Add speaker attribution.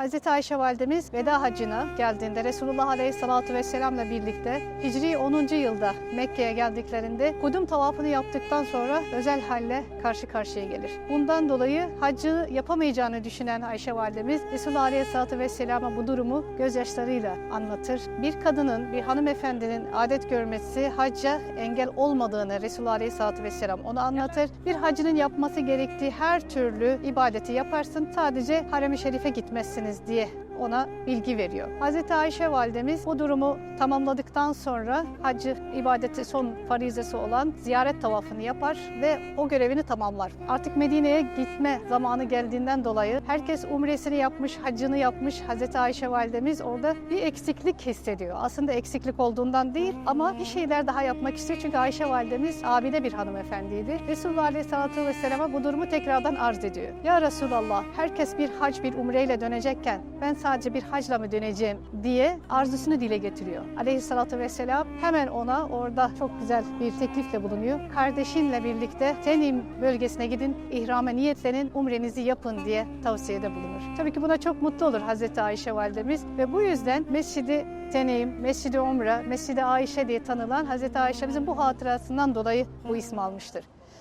Speaker 1: Hazreti Ayşe validemiz veda hacına geldiğinde Resulullah Aleyhisselatü Vesselam'la birlikte Hicri 10. yılda Mekke'ye geldiklerinde kudum tavafını yaptıktan sonra özel halle karşı karşıya gelir. Bundan dolayı hacı yapamayacağını düşünen Ayşe validemiz Resulullah Aleyhisselatü Vesselam'a bu durumu gözyaşlarıyla anlatır. Bir kadının, bir hanımefendinin adet görmesi hacca engel olmadığını Resulullah Aleyhisselatü Vesselam ona anlatır. Bir hacının yapması gerektiği her türlü ibadeti yaparsın sadece harem-i şerife gitmezsiniz diye ona bilgi veriyor. Hz. Ayşe validemiz bu durumu tamamladıktan sonra hacı ibadeti son farizesi olan ziyaret tavafını yapar ve o görevini tamamlar. Artık Medine'ye gitme zamanı geldiğinden dolayı herkes umresini yapmış, hacını yapmış. Hz. Ayşe validemiz orada bir eksiklik hissediyor. Aslında eksiklik olduğundan değil ama bir şeyler daha yapmak istiyor. Çünkü Ayşe validemiz abide bir hanımefendiydi. Resulullah Aleyhisselatü Vesselam'a bu durumu tekrardan arz ediyor. Ya Resulallah herkes bir hac bir umreyle dönecekken ben sadece bir hacla mı döneceğim diye arzusunu dile getiriyor. Aleyhisselatü Vesselam hemen ona orada çok güzel bir teklifle bulunuyor. Kardeşinle birlikte Tenim bölgesine gidin, ihrame niyetlenin, umrenizi yapın diye tavsiyede bulunur. Tabii ki buna çok mutlu olur Hazreti Ayşe validemiz ve bu yüzden Mescidi Teneym, Mescidi Umre, Mescidi Ayşe diye tanılan Hazreti Ayşe'mizin bu hatırasından dolayı bu ismi almıştır.